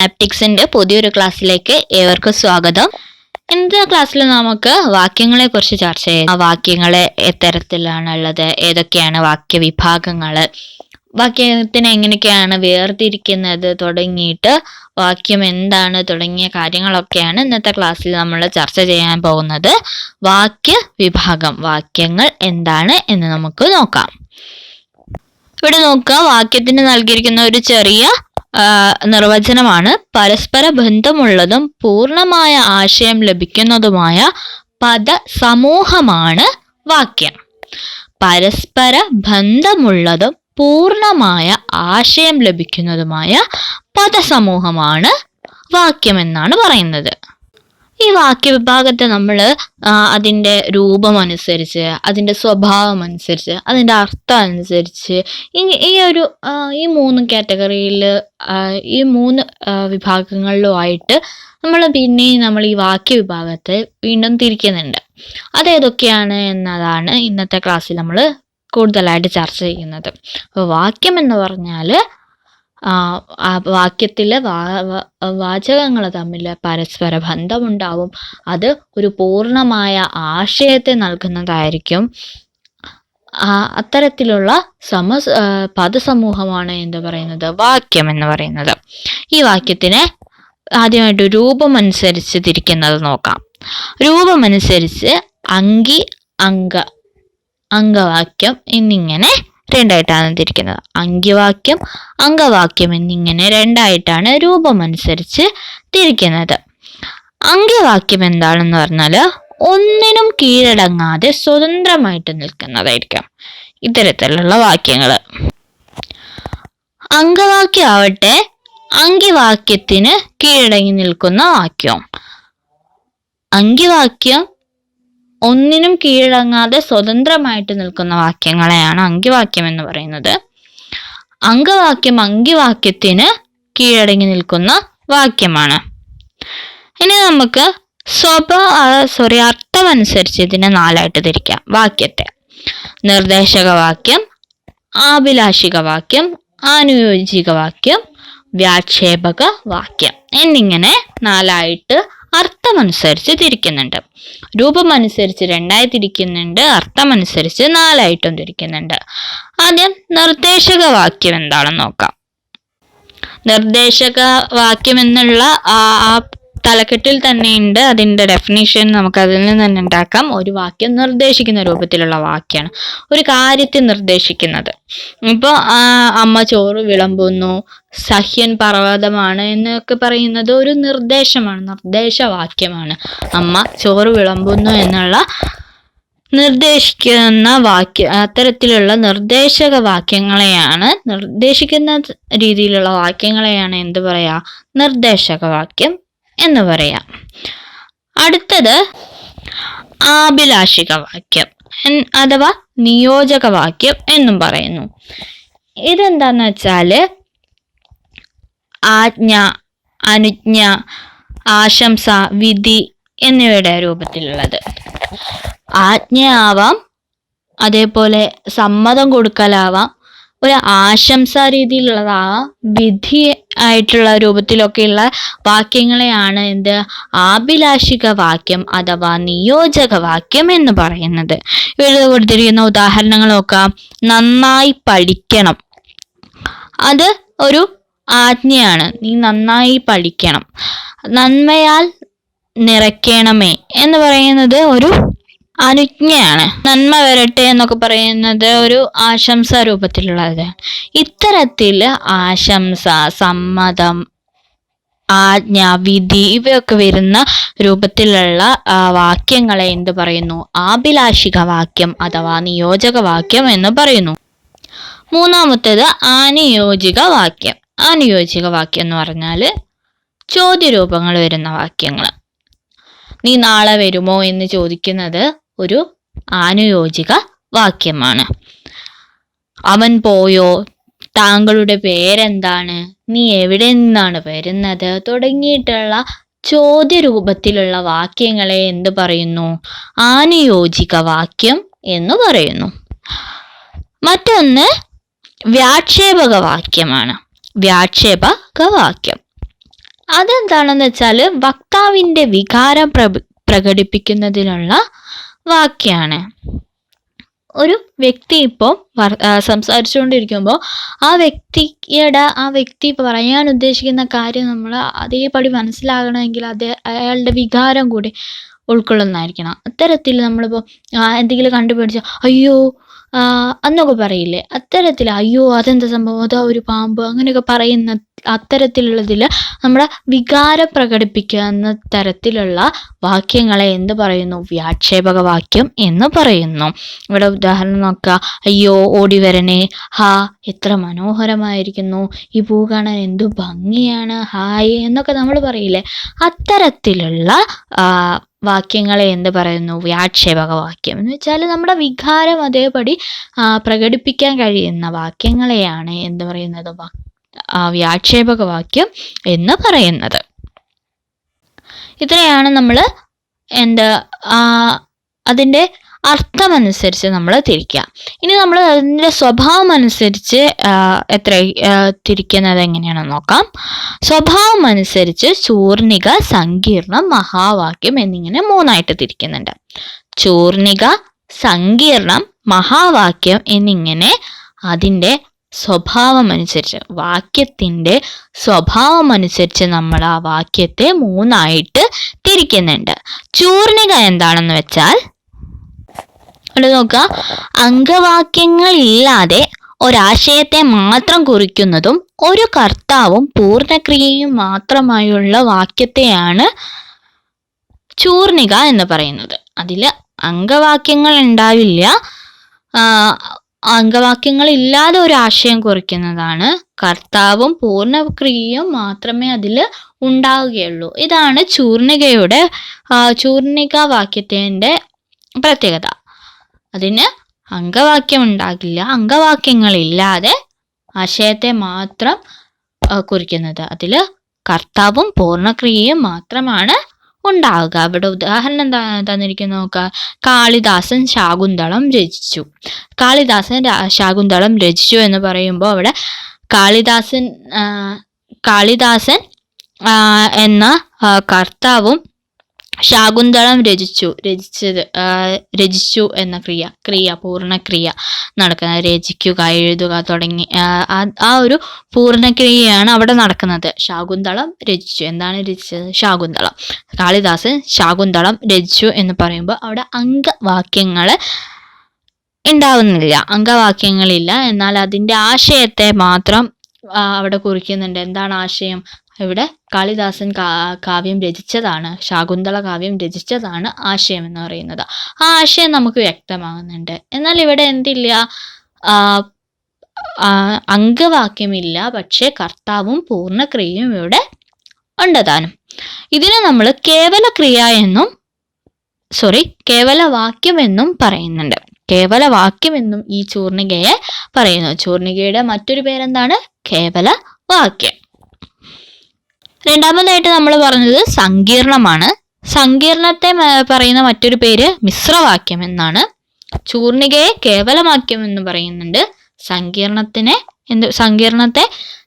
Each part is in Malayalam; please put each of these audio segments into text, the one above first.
ആപ്റ്റിക്സിന്റെ പുതിയൊരു ക്ലാസ്സിലേക്ക് ഏവർക്കും സ്വാഗതം. ഇന്നത്തെ ക്ലാസ്സിൽ നമുക്ക് വാക്യങ്ങളെ കുറിച്ച് ചർച്ച ചെയ്യാം. ആ വാക്യങ്ങളെ എത്തരത്തിലാണുള്ളത് ഏതൊക്കെയാണ് വാക്യ വിഭാഗങ്ങൾ വാക്യത്തിനെ എങ്ങനെയൊക്കെയാണ് വേർതിരിക്കുന്നത് തുടങ്ങിയിട്ട് വാക്യം എന്താണ് തുടങ്ങിയ കാര്യങ്ങളൊക്കെയാണ് ഇന്നത്തെ ക്ലാസ്സിൽ നമ്മൾ ചർച്ച ചെയ്യാൻ പോകുന്നത്. വാക്യ വിഭാഗം വാക്യങ്ങൾ എന്താണ് എന്ന് നമുക്ക് നോക്കാം. ഇവിടെ നോക്കുക വാക്യത്തിന് നൽകിയിരിക്കുന്ന ഒരു ചെറിയ നിർവചനമാണ് പരസ്പര ബന്ധമുള്ളതും പൂർണമായ ആശയം ലഭിക്കുന്നതുമായ പദ സമൂഹമാണ് വാക്യം. പരസ്പര ബന്ധമുള്ളതും പൂർണമായ ആശയം ലഭിക്കുന്നതുമായ പദസമൂഹമാണ് വാക്യം എന്നാണ് പറയുന്നത്. ഈ വാക്യവിഭാഗത്തെ നമ്മൾ അതിന്റെ രൂപം അനുസരിച്ച് അതിന്റെ സ്വഭാവം അനുസരിച്ച് അതിന്റെ അർത്ഥം അനുസരിച്ച് ഈ ഒരു ഈ മൂന്ന് കാറ്റഗറിയിൽ ഈ മൂന്ന് വിഭാഗങ്ങളിലും വിഭാഗങ്ങളിലുമായിട്ട് നമ്മൾ പിന്നെയും നമ്മൾ ഈ വാക്യവിഭാഗത്തെ വീണ്ടും തിരിക്കുന്നുണ്ട്. അതേതൊക്കെയാണ് എന്നതാണ് ഇന്നത്തെ ക്ലാസ്സിൽ നമ്മൾ കൂടുതലായിട്ട് ചർച്ച ചെയ്യുന്നത്. അപ്പോൾ വാക്യം എന്ന് പറഞ്ഞാൽ വാക്യത്തിലെ വാചകങ്ങൾ തമ്മിൽ പരസ്പര ബന്ധമുണ്ടാവും അത് ഒരു പൂർണമായ ആശയത്തെ നൽകുന്നതായിരിക്കും. ആ അത്തരത്തിലുള്ള സമ ആ, പദസമൂഹമാണ് എന്ത് പറയുന്നത്? വാക്യം എന്ന് പറയുന്നത്. ഈ വാക്യത്തിനെ ആദ്യമായിട്ട് രൂപമനുസരിച്ച് തിരിക്കുന്നത് നോക്കാം. രൂപമനുസരിച്ച് അങ്കി അങ്ക അംഗവാക്യം എന്നിങ്ങനെ രണ്ടായിട്ടാണ് തിരിക്കുന്നത്. അങ്കിവാക്യം അംഗവാക്യം എന്നിങ്ങനെ രണ്ടായിട്ടാണ് രൂപമനുസരിച്ച് തിരിക്കുന്നത്. അംഗവാക്യം എന്താണെന്ന് പറഞ്ഞാൽ ഒന്നിനും കീഴടങ്ങാതെ സ്വതന്ത്രമായിട്ട് നിൽക്കുന്നതായിരിക്കാം. ഇത്തരത്തിലുള്ള വാക്യങ്ങൾ. അംഗവാക്യം ആവട്ടെ അങ്കിവാക്യത്തിന് കീഴടങ്ങി നിൽക്കുന്ന വാക്യം. അങ്കിവാക്യം ഒന്നിനും കീഴടങ്ങാതെ സ്വതന്ത്രമായിട്ട് നിൽക്കുന്ന വാക്യങ്ങളെയാണ് അങ്കിവാക്യം എന്ന് പറയുന്നത്. അങ്കവാക്യം അങ്കിവാക്യത്തിന് കീഴടങ്ങി നിൽക്കുന്ന വാക്യമാണ്. ഇനി നമുക്ക് സ്വഭാവ സോറി അർത്ഥം അനുസരിച്ച് ഇതിനെ നാലായിട്ട് തിരിക്കാം. വാക്യത്തെ. നിർദ്ദേശക വാക്യം ആഭിലാഷിക വാക്യം ആനുയോജിക വാക്യം വ്യാക്ഷേപക വാക്യം എന്നിങ്ങനെ നാലായിട്ട് അർത്ഥമനുസരിച്ച് തിരിക്കുന്നുണ്ട്. രൂപമനുസരിച്ച് രണ്ടായി തിരിക്കുന്നുണ്ട് അർത്ഥമനുസരിച്ച് നാലായിട്ടും തിരിക്കുന്നുണ്ട്. ആദ്യം നിർദ്ദേശക വാക്യം എന്താണെന്ന് നോക്കാം. നിർദ്ദേശക വാക്യം എന്നുള്ള ആ തലക്കെട്ടിൽ തന്നെയുണ്ട് അതിന്റെ ഡെഫിനേഷൻ നമുക്ക് അതിൽ നിന്ന് തന്നെ ഉണ്ടാക്കാം. ഒരു വാക്യം നിർദ്ദേശിക്കുന്ന രൂപത്തിലുള്ള വാക്യമാണ് ഒരു കാര്യത്തെ നിർദ്ദേശിക്കുന്നത്. ഇപ്പോൾ അമ്മ ചോറ് വിളമ്പുന്നു. സഹ്യൻ പർവതമാണ് എന്നൊക്കെ പറയുന്നത് ഒരു നിർദ്ദേശമാണ് നിർദ്ദേശവാക്യമാണ്. അമ്മ ചോറ് വിളമ്പുന്നു എന്നുള്ള നിർദ്ദേശിക്കുന്ന വാക്യ അത്തരത്തിലുള്ള നിർദ്ദേശക വാക്യങ്ങളെയാണ് നിർദ്ദേശിക്കുന്ന രീതിയിലുള്ള വാക്യങ്ങളെയാണ് എന്ത് പറയാ? നിർദ്ദേശക വാക്യം. എന്ന് പറയാം. അടുത്തത് ആഭിലാഷിക വാക്യം അഥവാ നിയോജക വാക്യം എന്നും പറയുന്നു. ഇതെന്താന്ന് വെച്ചാൽ ആജ്ഞ അനുജ്ഞ ആശംസ വിധി എന്നിവയുടെ രൂപത്തിലുള്ളത്. ആജ്ഞയാവാം അതേപോലെ സമ്മതം കൊടുക്കലാവാം ഒരു ആശംസാ ആശംസ ആ വിധി ആയിട്ടുള്ള രൂപത്തിലൊക്കെയുള്ള വാക്യങ്ങളെയാണ് എന്ത്? ആഭിലാഷിക വാക്യം അഥവാ നിയോജക വാക്യം എന്ന് പറയുന്നത്. ഇവിടെ കൊടുത്തിരിക്കുന്ന ഉദാഹരണങ്ങളൊക്കെ നന്നായി പഠിക്കണം. അത് ഒരു ആജ്ഞയാണ്. നീ നന്നായി പഠിക്കണം. നന്മയാൽ നിറയ്ക്കണമേ എന്ന് പറയുന്നത് ഒരു അനുജ്ഞയാണ്. നന്മ വരട്ടെ എന്നൊക്കെ പറയുന്നത് ഒരു ആശംസ രൂപത്തിലുള്ളതാണ് ഇത്തരത്തിൽ ആശംസ സമ്മതം ആജ്ഞ വിധി ഇവയൊക്കെ വരുന്ന രൂപത്തിലുള്ള വാക്യങ്ങളെ എന്ത് പറയുന്നു? ആഭിലാഷിക വാക്യം അഥവാ നിയോജക വാക്യം എന്ന് പറയുന്നു. മൂന്നാമത്തേത് ആനിയോജിക വാക്യം. ആനിയോജിക വാക്യം എന്ന് പറഞ്ഞാൽ ചോദ്യരൂപങ്ങൾ വരുന്ന വാക്യങ്ങൾ നീ നാളെ വരുമോ എന്ന് ചോദിക്കുന്നത് ഒരു ആനുയോജിക വാക്യമാണ്. അവൻ പോയോ? താങ്കളുടെ പേരെന്താണ്? നീ എവിടെ നിന്നാണ് വരുന്നത്? തുടങ്ങിയിട്ടുള്ള ചോദ്യരൂപത്തിലുള്ള വാക്യങ്ങളെ എന്ത് പറയുന്നു? ആനുയോജിക വാക്യം എന്ന് പറയുന്നു. മറ്റൊന്ന് വ്യാക്ഷേപക വാക്യമാണ്. വ്യാക്ഷേപക വാക്യം. അതെന്താണെന്ന് വെച്ചാൽ വക്താവിന്റെ വികാരം പ്രകടിപ്പിക്കുന്നതിനുള്ള വാക്യാണ്. ഒരു വ്യക്തി ഇപ്പോൾ സംസാരിച്ചുകൊണ്ടിരിക്കുമ്പോൾ ആ വ്യക്തിയുടെ ആ വ്യക്തി പറയാൻ ഉദ്ദേശിക്കുന്ന കാര്യം നമ്മൾ അതേപടി മനസ്സിലാകണമെങ്കിൽ അത് അയാളുടെ വികാരം കൂടി ഉൾക്കൊള്ളുന്നതായിരിക്കണം. അത്തരത്തിൽ നമ്മളിപ്പോൾ എന്തെങ്കിലും കണ്ടുപിടിച്ച അയ്യോ എന്നൊക്കെ പറയില്ലേ? അത്തരത്തിൽ അയ്യോ അതെന്താ സംഭവം? അതാ ഒരു പാമ്പ് അങ്ങനെയൊക്കെ പറയുന്ന അത്തരത്തിലുള്ളതിൽ നമ്മുടെ വികാരം പ്രകടിപ്പിക്കുന്ന തരത്തിലുള്ള വാക്യങ്ങളെ എന്ത് പറയുന്നു? വ്യാക്ഷേപക വാക്യം എന്ന് പറയുന്നു. ഇവിടെ ഉദാഹരണം നോക്കുക. അയ്യോ ഓടി വരണേ ഹാ എത്ര മനോഹരമായിരിക്കുന്നു. ഈ പൂ കാണാൻ എന്തു ഭംഗിയാണ്. ഹായ് എന്നൊക്കെ നമ്മൾ പറയില്ലേ? അത്തരത്തിലുള്ള വാക്യങ്ങളെ എന്ത് പറയുന്നു? വ്യാക്ഷേപക വാക്യം. എന്ന് വെച്ചാൽ നമ്മുടെ വികാരം അതേപടി പ്രകടിപ്പിക്കാൻ കഴിയുന്ന വാക്യങ്ങളെയാണ് എന്ത് പറയുന്നത്? വ്യാക്ഷേപക വാക്യം എന്ന് പറയുന്നത്. ഇത്രയാണ് നമ്മൾ എന്താ അതിന്റെ അർത്ഥമനുസരിച്ച് നമ്മൾ തിരിക്കുക ഇനി നമ്മൾ അതിന്റെ സ്വഭാവം അനുസരിച്ച് എത്ര തിരിക്കുന്നത് എങ്ങനെയാണെന്ന് നോക്കാം. സ്വഭാവം അനുസരിച്ച് ചൂർണിക സങ്കീർണം മഹാവാക്യം എന്നിങ്ങനെ മൂന്നായിട്ട് തിരിക്കുന്നുണ്ട് ചൂർണിക സങ്കീർണം മഹാവാക്യം എന്നിങ്ങനെ അതിന്റെ സ്വഭാവം അനുസരിച്ച് വാക്യത്തിന്റെ സ്വഭാവം അനുസരിച്ച് നമ്മൾ ആ വാക്യത്തെ മൂന്നായിട്ട് തിരിക്കുന്നുണ്ട്. ചൂർണിക എന്താണെന്ന് വെച്ചാൽ ഇവിടെ നോക്കുക. അംഗവാക്യങ്ങളില്ലാതെ ഒരാശയത്തെ മാത്രം കുറിക്കുന്നതും ഒരു കർത്താവും പൂർണക്രിയയും മാത്രമായുള്ള വാക്യത്തെയാണ് ചൂർണിക എന്ന് പറയുന്നത്. അതിൽ അംഗവാക്യങ്ങൾ ഉണ്ടാവില്ല. അംഗവാക്യങ്ങൾ ഇല്ലാതെ ഒരു ആശയം കുറിക്കുന്നതാണ്. കർത്താവും പൂർണക്രിയയും മാത്രമേ അതിൽ ഉണ്ടാവുകയുള്ളൂ. ഇതാണ് ചൂർണികയുടെ ചൂർണിക വാക്യത്തിന്റെ പ്രത്യേകത. അതിന് അംഗവാക്യം ഉണ്ടാകില്ല അംഗവാക്യങ്ങളില്ലാതെ ആശയത്തെ മാത്രം കുറിക്കുന്നത്. അതിൽ കർത്താവും പൂർണക്രിയയും മാത്രമാണ് ഉണ്ടാവുക. അവിടെ ഉദാഹരണം തന്നിരിക്കുന്ന നോക്കുക കാളിദാസൻ ശാകുന്തളം രചിച്ചു. കാളിദാസൻ ശാകുന്തളം രചിച്ചു എന്ന് പറയുമ്പോൾ അവിടെ കാളിദാസൻ കാളിദാസൻ എന്ന കർത്താവും ശാകുന്തളം രചിച്ചു. രചിച്ചത് രചിച്ചു എന്ന ക്രിയ. ക്രിയ പൂർണക്രിയ നടക്കുന്നത് രചിക്കുക എഴുതുക തുടങ്ങി ആ ഒരു പൂർണക്രിയയാണ് അവിടെ നടക്കുന്നത്. ശാകുന്തളം രചിച്ചു. എന്താണ് രചിച്ചത്? ശാകുന്തളം. കാളിദാസൻ ശാകുന്തളം രചിച്ചു എന്ന് പറയുമ്പോൾ അവിടെ അംഗവാക്യങ്ങൾ ഉണ്ടാവുന്നില്ല. അംഗവാക്യങ്ങളില്ല. എന്നാൽ അതിന്റെ ആശയത്തെ മാത്രം അവിടെ കുറിക്കുന്നുണ്ട്. എന്താണ് ആശയം? ഇവിടെ കാളിദാസൻ കാവ്യം രചിച്ചതാണ് ശാകുന്തള കാവ്യം രചിച്ചതാണ് ആശയം എന്ന് പറയുന്നത്. ആ ആശയം നമുക്ക് വ്യക്തമാകുന്നുണ്ട്. എന്നാൽ ഇവിടെ എന്തില്ല? അംഗവാക്യമില്ല പക്ഷേ കർത്താവും പൂർണക്രിയയും ഇവിടെ ഉണ്ടതാനും ഇതിനെ നമ്മൾ കേവല ക്രിയ എന്നും സോറി കേവല വാക്യം എന്നും പറയുന്നുണ്ട്. കേവല വാക്യം എന്നും ഈ ചൂർണികയെ പറയുന്നു. ചൂർണികയുടെ മറ്റൊരു പേരെന്താണ്? കേവല വാക്യം രണ്ടാമതായിട്ട് നമ്മൾ പറഞ്ഞത് സങ്കീർണമാണ്. സങ്കീർണത്തെ പറയുന്ന മറ്റൊരു പേര് മിശ്രവാക്യം എന്നാണ്. ചൂർണികയെ കേവലവാക്യം എന്ന് പറയുന്നുണ്ട്. സങ്കീർണത്തിനെ എന്ത് സങ്കീർണത്തെ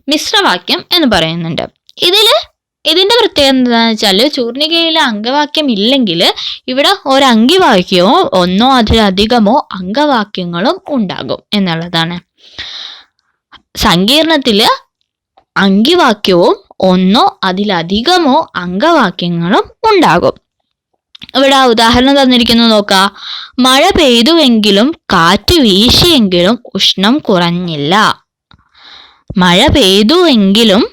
മിശ്രവാക്യം എന്ന് പറയുന്നുണ്ട്. ഇതിൽ ഇതിന്റെ പ്രത്യേകത എന്താണെന്ന് വെച്ചാൽ ചൂർണികയിൽ അംഗവാക്യം ഇല്ലെങ്കിൽ ഇവിടെ ഒരു അംഗിവാക്യമോ ഒന്നോ അതിലധികമോ അംഗവാക്യങ്ങളും ഉണ്ടാകും എന്നുള്ളതാണ്. സങ്കീർണത്തിൽ അങ്കിവാക്യവും ഒന്നോ അതിലധികമോ അംഗവാക്യങ്ങളും ഉണ്ടാകും. ഇവിടെ ഉദാഹരണം തന്നിരിക്കുന്നു നോക്ക. മഴ പെയ്തുവെങ്കിലും കാറ്റ് വീശിയെങ്കിലും ഉഷ്ണം കുറഞ്ഞില്ല. മഴ പെയ്തുവെങ്കിലും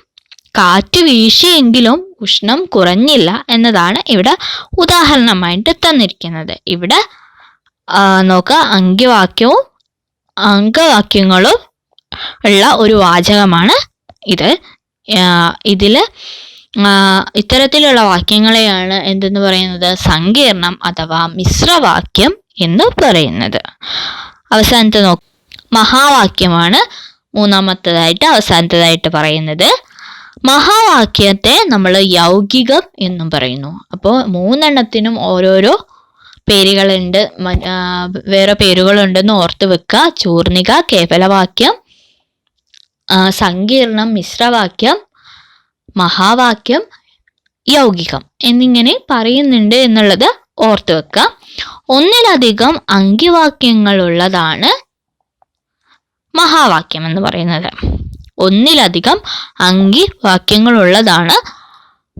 കാറ്റ് വീശിയെങ്കിലും ഉഷ്ണം കുറഞ്ഞില്ല എന്നതാണ് ഇവിടെ ഉദാഹരണമായിട്ട് തന്നിരിക്കുന്നത്. ഇവിടെ നോക്ക അങ്കിവാക്യവും അംഗവാക്യങ്ങളും ഉള്ള ഒരു വാചകമാണ് ഇത്. ഇതിൽ ഇത്തരത്തിലുള്ള വാക്യങ്ങളെയാണ് എന്തെന്ന് പറയുന്നത്? സങ്കീർണം അഥവാ മിശ്രവാക്യം എന്ന് പറയുന്നത്. അവസാനത്തെ നോ മഹാവാക്യമാണ് മൂന്നാമത്തതായിട്ട് അവസാനത്തതായിട്ട് പറയുന്നത്. മഹാവാക്യത്തെ നമ്മൾ യൗകികം എന്നും പറയുന്നു. അപ്പോൾ മൂന്നെണ്ണത്തിനും ഓരോരോ പേരുകളുണ്ട്. വേറെ പേരുകളുണ്ടെന്ന് ഓർത്ത് വെക്കുക. ചൂർണിക കേവലവാക്യം സങ്കീർണം മിശ്രവാക്യം മഹാവാക്യം യൗകികം എന്നിങ്ങനെ പറയുന്നുണ്ട് എന്നുള്ളത് ഓർത്തു വെക്കുക ഒന്നിലധികം അങ്കിവാക്യങ്ങൾ ഉള്ളതാണ് മഹാവാക്യം എന്ന് പറയുന്നത്. ഒന്നിലധികം അങ്കിവാക്യങ്ങളുള്ളതാണ്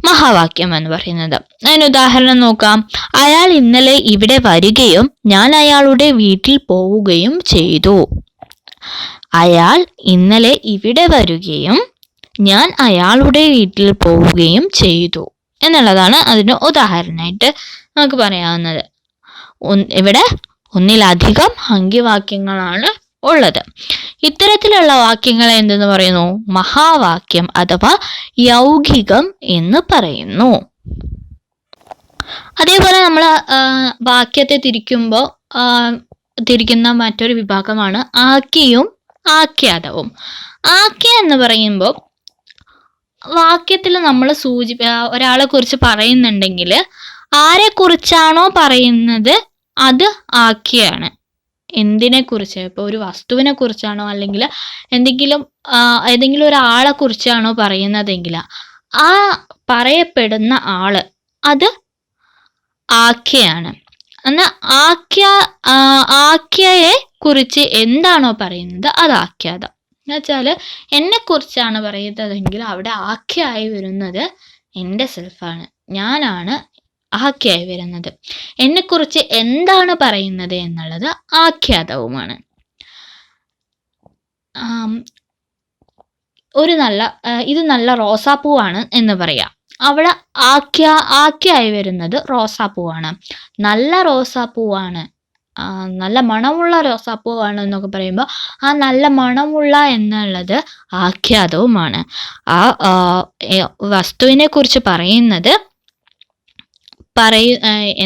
മഹാവാക്യം എന്ന് പറയുന്നത്. അതിന് ഉദാഹരണം നോക്കാം. അയാൾ ഇന്നലെ ഇവിടെ വരികയും ഞാൻ അയാളുടെ വീട്ടിൽ പോവുകയും ചെയ്തു. അയാൾ ഇന്നലെ ഇവിടെ വരികയും ഞാൻ അയാളുടെ വീട്ടിൽ പോവുകയും ചെയ്തു. എന്നുള്ളതാണ് അതിന് ഉദാഹരണമായിട്ട് നമുക്ക് പറയാവുന്നത്. ഇവിടെ ഒന്നിലധികം അങ്കിവാക്യങ്ങളാണ് ഉള്ളത്. ഇത്തരത്തിലുള്ള വാക്യങ്ങൾ എന്തെന്ന് പറയുന്നു? മഹാവാക്യം അഥവാ യൗകികം എന്ന് പറയുന്നു. അതേപോലെ നമ്മൾ വാക്യത്തെ തിരിക്കുമ്പോൾ തിരിക്കുന്ന മറ്റൊരു വിഭാഗമാണ് ആക്കിയും ആഖ്യാതവും. ആഖ്യ എന്ന് പറയുമ്പോൾ വാക്യത്തിൽ നമ്മൾ സൂചി ഒരാളെ കുറിച്ച് പറയുന്നുണ്ടെങ്കിൽ ആരെ കുറിച്ചാണോ പറയുന്നത് അത് ആഖ്യയാണ്. എന്തിനെ കുറിച്ച് ഇപ്പോൾ ഒരു വസ്തുവിനെ കുറിച്ചാണോ അല്ലെങ്കിൽ എന്തെങ്കിലും ഏതെങ്കിലും ഒരാളെ കുറിച്ചാണോ പറയുന്നതെങ്കിൽ ആ പറയപ്പെടുന്ന ആൾ അത് ആഖ്യയാണ്. എന്നാൽ ആഖ്യ ആഖ്യയെ കുറിച്ച് എന്താണോ പറയുന്നത് അത് ആഖ്യാതം. എന്നുവെച്ചാൽ എന്നെ കുറിച്ചാണ് പറയുന്നതെങ്കിൽ അവിടെ ആഖ്യായി വരുന്നത് എന്റെ സെൽഫാണ് ഞാനാണ് ആഖ്യായി വരുന്നത്. എന്നെക്കുറിച്ച് എന്താണ് പറയുന്നത് എന്നുള്ളത് ആഖ്യാതവുമാണ്. ഒരു നല്ല ഇത് നല്ല റോസാപ്പൂവാണ് എന്ന് പറയാം. അവിടെ ആഖ്യ ആഖ്യായി വരുന്നത് റോസാപ്പൂവാണ്. നല്ല റോസാപ്പൂവാണ് നല്ല മണമുള്ള റോസാപ്പൂവാണ് എന്നൊക്കെ പറയുമ്പോൾ ആ നല്ല മണമുള്ള എന്നുള്ളത് ആഖ്യാതവുമാണ്. ആ വസ്തുവിനെ കുറിച്ച് പറയുന്നത് പറയ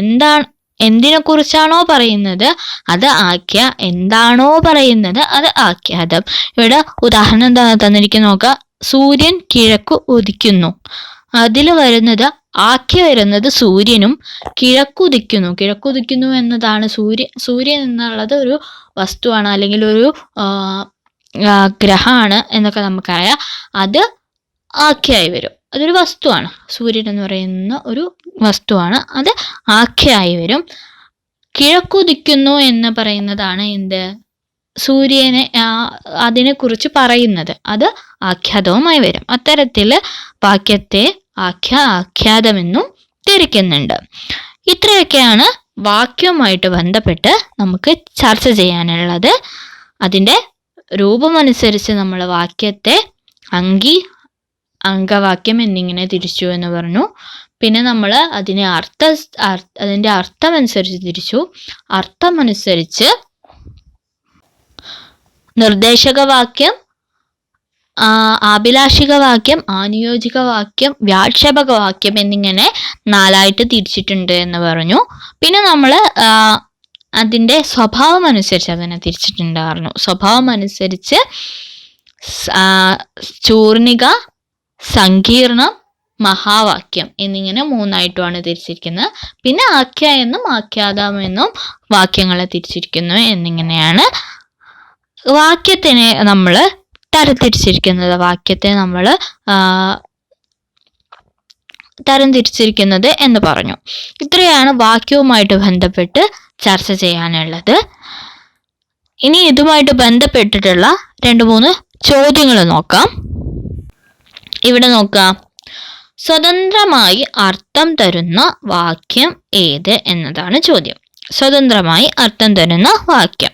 എന്താണ് എന്തിനെ കുറിച്ചാണോ പറയുന്നത്? അത് ആഖ്യ എന്താണോ പറയുന്നത് അത് ആഖ്യാതം. ഇവിടെ ഉദാഹരണം തന്നിരിക്കുന്ന നോക്കുക സൂര്യൻ കിഴക്ക് ഉദിക്കുന്നു. അതിൽ വരുന്നത് ആഖ്യ വരുന്നത് സൂര്യനും കിഴക്കുദിക്കുന്നു. കിഴക്കുദിക്കുന്നു എന്നതാണ് സൂര്യ സൂര്യൻ എന്നുള്ളത് ഒരു വസ്തുവാണ് അല്ലെങ്കിൽ ഒരു ഗ്രഹമാണ് എന്നൊക്കെ നമുക്കറിയാം. അത് ആഖ്യായി വരും. അതൊരു വസ്തുവാണ്. സൂര്യൻ എന്ന് പറയുന്ന ഒരു വസ്തുവാണ്. അത് ആഖ്യായി വരും. കിഴക്കുദിക്കുന്നു എന്ന് പറയുന്നതാണ് എന്ത്? സൂര്യനെ അതിനെക്കുറിച്ച് പറയുന്നത്. അത് ആഖ്യാതവുമായി വരും. അത്തരത്തിൽ വാക്യത്തെ ആഖ്യ ആഖ്യാതമെന്നും തിരിക്കുന്നുണ്ട് ഇത്രയൊക്കെയാണ് വാക്യവുമായിട്ട് ബന്ധപ്പെട്ട് നമുക്ക് ചർച്ച ചെയ്യാനുള്ളത്. അതിന്റെ രൂപമനുസരിച്ച് നമ്മൾ വാക്യത്തെ അങ്കി അങ്കവാക്യം എന്നിങ്ങനെ തിരിച്ചു എന്ന് പറഞ്ഞു. പിന്നെ നമ്മൾ അതിനെ അർത്ഥ അതിന്റെ അർത്ഥമനുസരിച്ച് തിരിച്ചു. അർത്ഥമനുസരിച്ച് നിർദ്ദേശക വാക്യം ആഭിലാഷിക വാക്യം ആനുയോജിക വാക്യം വ്യാക്ഷേപക വാക്യം എന്നിങ്ങനെ നാലായിട്ട് തിരിച്ചിട്ടുണ്ട് എന്ന് പറഞ്ഞു. പിന്നെ നമ്മൾ അതിന്റെ സ്വഭാവം അനുസരിച്ച് അതിനെ തിരിച്ചിട്ടുണ്ടായിരുന്നു സ്വഭാവം അനുസരിച്ച് ചൂർണിക സങ്കീർണം മഹാവാക്യം എന്നിങ്ങനെ മൂന്നായിട്ടുമാണ് തിരിച്ചിരിക്കുന്നത്. പിന്നെ ആഖ്യ എന്നും ആഖ്യാതം എന്നും വാക്യങ്ങളെ തിരിച്ചിരിക്കുന്നു എന്നിങ്ങനെയാണ്. വാക്യത്തിനെ നമ്മൾ തരംതിരിച്ചിരിക്കുന്നത് വാക്യത്തെ നമ്മൾ തരംതിരിച്ചിരിക്കുന്നത് എന്ന് പറഞ്ഞു. ഇത്രയാണ് വാക്യവുമായിട്ട് ബന്ധപ്പെട്ട് ചർച്ച ചെയ്യാനുള്ളത്. ഇനി ഇതുമായിട്ട് ബന്ധപ്പെട്ടിട്ടുള്ള രണ്ട് മൂന്ന് ചോദ്യങ്ങൾ നോക്കാം. ഇവിടെ നോക്കാം. സ്വതന്ത്രമായി അർത്ഥം തരുന്ന വാക്യം ഏത് എന്നതാണ് ചോദ്യം. സ്വതന്ത്രമായി അർത്ഥം തരുന്ന വാക്യം.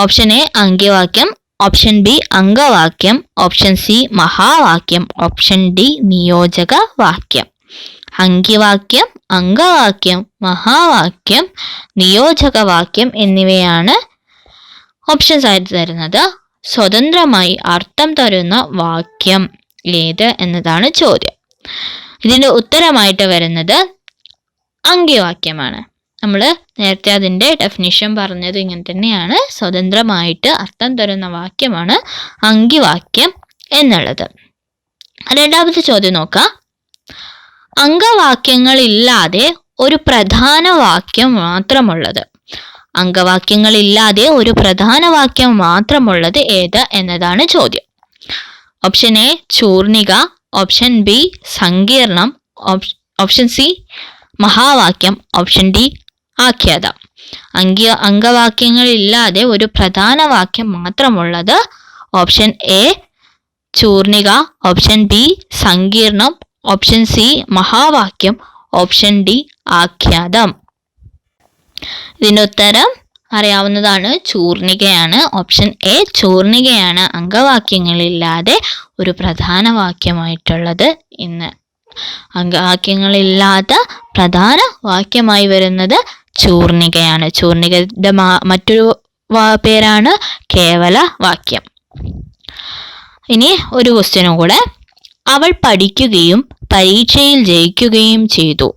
ഓപ്ഷൻ എ അങ്കിവാക്യം ഓപ്ഷൻ ബി അംഗവാക്യം ഓപ്ഷൻ സി മഹാവാക്യം ഓപ്ഷൻ ഡി നിയോജക വാക്യം അങ്കിവാക്യം അംഗവാക്യം മഹാവാക്യം നിയോജക വാക്യം എന്നിവയാണ് ഓപ്ഷൻസ് ആയിട്ട് തരുന്നത്. സ്വതന്ത്രമായി അർത്ഥം തരുന്ന വാക്യം ഏത് എന്നതാണ് ചോദ്യം. ഇതിന്റെ ഉത്തരമായിട്ട് വരുന്നത് അങ്കിവാക്യമാണ് നമ്മൾ നേരത്തെ അതിന്റെ ഡെഫിനിഷൻ പറഞ്ഞത് ഇങ്ങനെ തന്നെയാണ്. സ്വതന്ത്രമായിട്ട് അർത്ഥം തരുന്ന വാക്യമാണ് അങ്കിവാക്യം എന്നുള്ളത്. രണ്ടാമത്തെ ചോദ്യം നോക്കാം. അംഗവാക്യങ്ങളില്ലാതെ ഒരു പ്രധാന വാക്യം മാത്രമുള്ളത്. അംഗവാക്യങ്ങളില്ലാതെ ഒരു പ്രധാന വാക്യം മാത്രമുള്ളത് ഏത് എന്നതാണ് ചോദ്യം. ഓപ്ഷൻ എ ചൂർണിക. ഓപ്ഷൻ ബി സങ്കീർണം. ഓപ്ഷൻ സി മഹാവാക്യം. ഓപ്ഷൻ ഡി ആഖ്യാതം. അംഗ അംഗവാക്യങ്ങളില്ലാതെ ഒരു പ്രധാന വാക്യം മാത്രമുള്ളത് ഓപ്ഷൻ എ ചൂർണിക ഓപ്ഷൻ ബി സങ്കീർണം ഓപ്ഷൻ സി മഹാവാക്യം ഓപ്ഷൻ ഡി ആഖ്യാതം. ഇതിനുത്തരം ഉത്തരം അറിയാവുന്നതാണ് ചൂർണികയാണ്. ഓപ്ഷൻ എ ചൂർണികയാണ് അംഗവാക്യങ്ങളില്ലാതെ ഒരു പ്രധാന വാക്യമായിട്ടുള്ളത് ഇന്ന്. അംഗവാക്യങ്ങളില്ലാത്ത പ്രധാന വാക്യമായി വരുന്നത് ചൂർണികയാണ്. ചൂർണികയുടെ മറ്റൊരു പേരാണ് കേവല വാക്യം. ഇനി ഒരു ക്വസ്റ്റ്യനും കൂടെ. അവൾ പഠിക്കുകയും പരീക്ഷയിൽ ജയിക്കുകയും ചെയ്തു.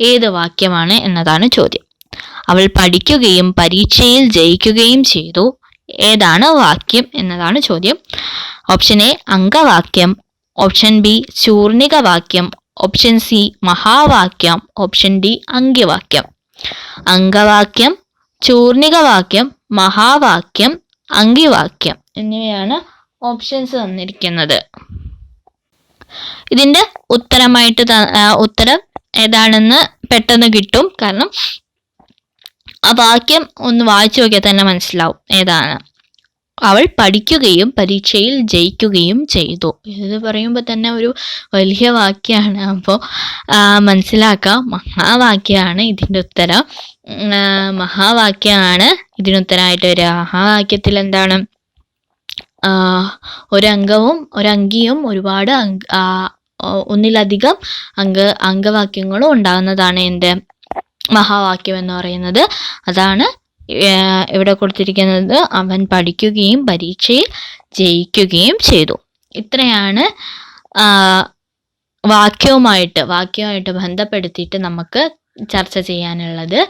ഏത് വാക്യമാണ് എന്നതാണ് ചോദ്യം. അവൾ പഠിക്കുകയും പരീക്ഷയിൽ ജയിക്കുകയും ചെയ്തു. ഏതാണ് വാക്യം എന്നതാണ് ചോദ്യം. ഓപ്ഷൻ എ അംഗവാക്യം. ഓപ്ഷൻ ബി ചൂർണിക വാക്യം ഓപ്ഷൻ സി മഹാവാക്യം. ഓപ്ഷൻ ഡി അംഗ്യവാക്യം അംഗവാക്യം ചൂർണികവാക്യം മഹാവാക്യം അങ്കിവാക്യം എന്നിവയാണ് ഓപ്ഷൻസ് തന്നിരിക്കുന്നത്. ഇതിന്റെ ഉത്തരമായിട്ട് ഉത്തരം ഏതാണെന്ന് പെട്ടെന്ന് കിട്ടും. കാരണം ആ വാക്യം ഒന്ന് വായിച്ചു നോക്കിയാൽ തന്നെ മനസ്സിലാവും ഏതാണ്. അവൾ പഠിക്കുകയും പരീക്ഷയിൽ ജയിക്കുകയും ചെയ്തു. ഇത് പറയുമ്പോൾ തന്നെ ഒരു വലിയ വാക്യമാണ് അപ്പോൾ മനസ്സിലാക്കാം. മഹാവാക്യമാണ് ഇതിന്റെ ഉത്തരം. മഹാവാക്യമാണ് ഇതിനുത്തരമായിട്ട് വരിക. മഹാവാക്യത്തിൽ എന്താണ്? ഒരംഗവും ഒരങ്കിയും ഒരുപാട് ഒന്നിലധികം അംഗ അംഗവാക്യങ്ങളും ഉണ്ടാകുന്നതാണ് എന്റെ മഹാവാക്യം എന്ന് പറയുന്നത്. അതാണ് ഇവിടെ കൊടുത്തിരിക്കുന്നത് അവൻ പഠിക്കുകയും പരീക്ഷയിൽ ജയിക്കുകയും ചെയ്തു. ഇത്രയാണ് വാക്യവുമായിട്ട് വാക്യവുമായിട്ട് ബന്ധപ്പെടുത്തിയിട്ട് നമുക്ക് ചർച്ച ചെയ്യാനുള്ളത്.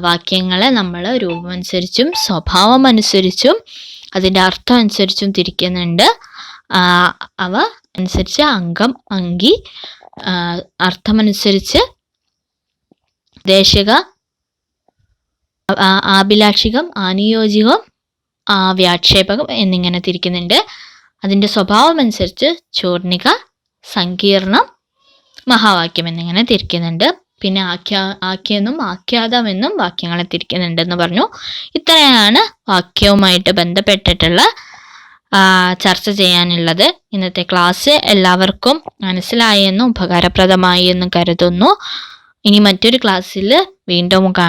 വാക്യങ്ങളെ നമ്മൾ രൂപമനുസരിച്ചും സ്വഭാവം അനുസരിച്ചും അതിന്റെ അർത്ഥം അനുസരിച്ചും തിരിക്കുന്നുണ്ട്. അവ അനുസരിച്ച് അംഗം അങ്കി അർത്ഥമനുസരിച്ച് ദേശക ആഭിലാഷികം ആനുയോജികം വ്യാക്ഷേപകം എന്നിങ്ങനെ തിരിക്കുന്നുണ്ട്. അതിന്റെ സ്വഭാവം അനുസരിച്ച് ചൂർണിക സങ്കീർണം മഹാവാക്യം എന്നിങ്ങനെ തിരിക്കുന്നുണ്ട്. പിന്നെ ആഖ്യാ ആഖ്യെന്നും ആഖ്യാതമെന്നും വാക്യങ്ങളെ തിരിക്കുന്നുണ്ടെന്ന് പറഞ്ഞു. ഇത്രയാണ് വാക്യവുമായിട്ട് ബന്ധപ്പെട്ടിട്ടുള്ള ചർച്ച ചെയ്യാനുള്ളത്. ഇന്നത്തെ ക്ലാസ് എല്ലാവർക്കും മനസ്സിലായെന്നും ഉപകാരപ്രദമായി എന്നും കരുതുന്നു. ഇനി മറ്റൊരു ക്ലാസ്സിൽ വീണ്ടും